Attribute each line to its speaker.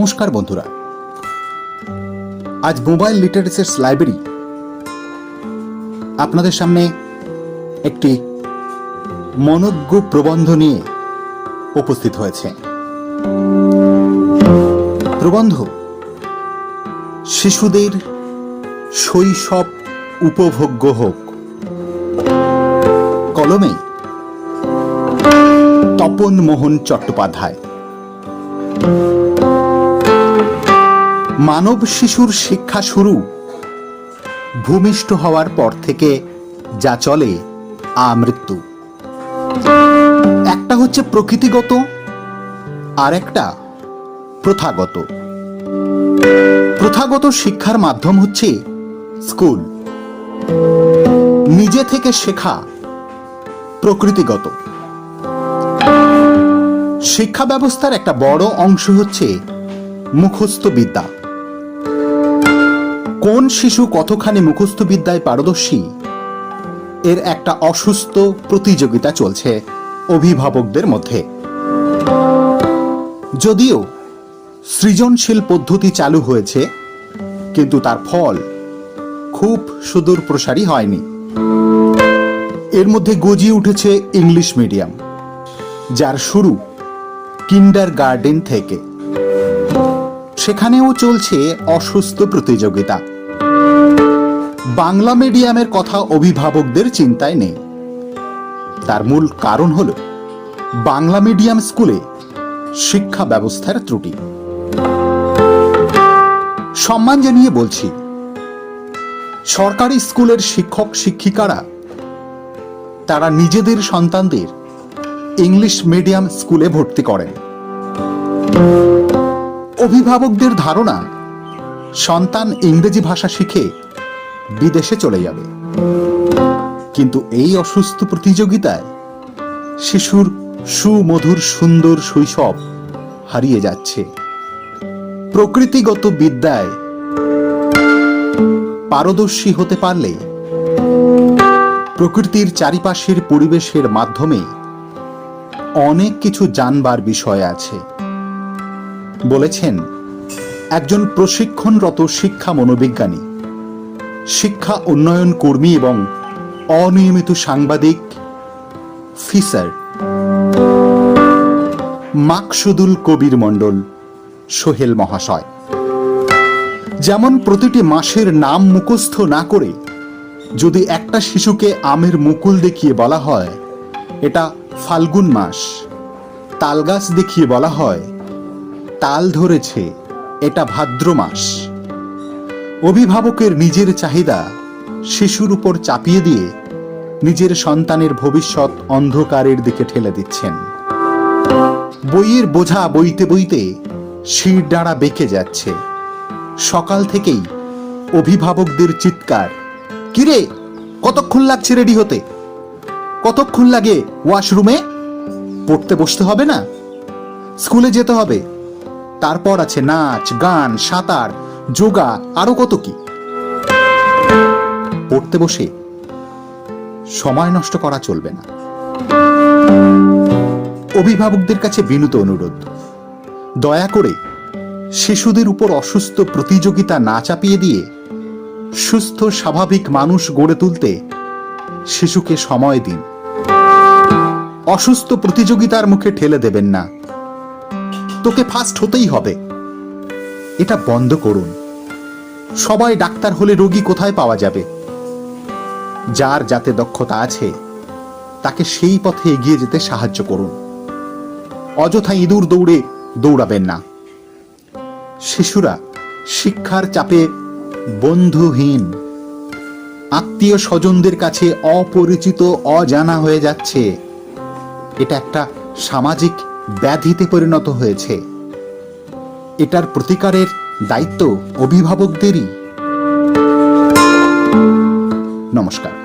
Speaker 1: নমস্কার বন্ধুরা। আজ মোবাইল লিটারেচার্স লাইব্রেরি আপনাদের সামনে একটি মনজ্ঞ প্রবন্ধ নিয়ে উপস্থিত হয়েছে। প্রবন্ধ, শিশুদের শৈশব উপভোগ্য হোক। কলমে, তপন মোহন চট্টোপাধ্যায়। মানব শিশুর শিক্ষা শুরু ভূমিষ্ঠ হওয়ার পর থেকে যা চলে আমৃত্যু একটা হচ্ছে প্রকৃতিগত আর একটা প্রথাগত। প্রথাগত শিক্ষার মাধ্যম হচ্ছে স্কুল। নিজে থেকে শেখা প্রকৃতিগত। শিক্ষা ব্যবস্থার একটা বড় অংশ হচ্ছে মুখস্থ বিদ্যা শিশু কতখানি মুখস্থ বিদ্যায় পারদর্শী? এর একটা অসুস্থ প্রতিযোগিতা চলছে অভিভাবকদের মধ্যে। যদিও সৃজনশীল পদ্ধতি চালু হয়েছে, কিন্তু তার ফল খুব সুদূর প্রসারী হয়নি। এর মধ্যে গজিয়ে উঠেছে ইংলিশ মিডিয়াম, যার শুরু কিন্ডার গার্ডেন থেকে। সেখানেও চলছে অসুস্থ প্রতিযোগিতা। বাংলা মিডিয়ামের কথা অভিভাবকদের চিন্তায় নেই। তার মূল কারণ হল, বাংলা মিডিয়াম স্কুলে শিক্ষা ব্যবস্থার ত্রুটি। সম্মান জানিয়ে বলছি, সরকারি স্কুলের শিক্ষক শিক্ষিকারা, তারা নিজেদের সন্তানদের ইংলিশ মিডিয়াম স্কুলে ভর্তি করেন। অভিভাবকদের ধারণা, সন্তান ইংরেজি ভাষা শিখে বিদেশে চলে যাবে। কিন্তু এই অসুস্থ প্রতিযোগিতায় শিশুর সুমধুর সুন্দর শৈশব হারিয়ে যাচ্ছে। প্রকৃতিগত বিদ্যায় পারদর্শী হতে পারলে প্রকৃতির চারিপাশের পরিবেশের মাধ্যমে অনেক কিছু জানবার বিষয় আছে। বলেছেন, একজন প্রশিক্ষণরত শিক্ষা মনোবিজ্ঞানী। শিক্ষা উন্নয়ন কর্মী এবং অনিয়মিত সাংবাদিক ফিসার। মাকসুদুল কবির মণ্ডল, সোহেল মহাশয়। যেমন প্রতিটি মাসের নাম মুখস্থ না করে যদি একটা শিশুকে আমের মুকুল দেখিয়ে বলা হয়, এটা ফাল্গুন মাস। তালগাছ দেখিয়ে বলা হয়, তাল ধরেছে, এটা ভাদ্র মাস। অভিভাবকের নিজের চাহিদা শিশুর উপর চাপিয়ে দিয়ে নিজের সন্তানের ভবিষ্যৎ অন্ধকারের দিকে ঠেলে দিচ্ছেন। বইয়ের বোঝা বইতে বইতে শির ডাঁড়া বেঁকে যাচ্ছে। সকাল থেকেই অভিভাবকদের চিৎকার কিরে কতক্ষণ লাগছে রেডি হতে? কতক্ষণ লাগে ওয়াশরুমে? পড়তে বসতে হবে না? স্কুলে যেতে হবে। তারপর আছে নাচ, গান, সাঁতার যোগা আরও কত কি? পড়তে বসে সময় নষ্ট করা চলবে না। অভিভাবকদের কাছে বিনীত অনুরোধ, দয়া করে শিশুদের উপর অসুস্থ প্রতিযোগিতা না চাপিয়ে দিয়ে সুস্থ, স্বাভাবিক মানুষ গড়ে তুলতে শিশুকে সময় দিন। অসুস্থ প্রতিযোগিতার মুখে ঠেলে দেবেন না। তোকে ফার্স্ট হতেই হবে। এটা বন্ধ করুন। সবাই ডাক্তার হলে রোগী কোথায় পাওয়া যাবে? যার যাতে দক্ষতা আছে, তাকে সেই পথে এগিয়ে যেতে সাহায্য করুন। অযথা ইঁদুর দৌড়ে দৌড়াবেন না। শিশুরা শিক্ষার চাপে বন্ধুহীন। আত্মীয় স্বজনদের কাছে অপরিচিত, অজানা হয়ে যাচ্ছে। এটা একটা সামাজিক ব্যাধিতে পরিণত হয়েছে। এটার প্রতিকারের দায়িত্ব অভিভাবকদেরই। নমস্কার।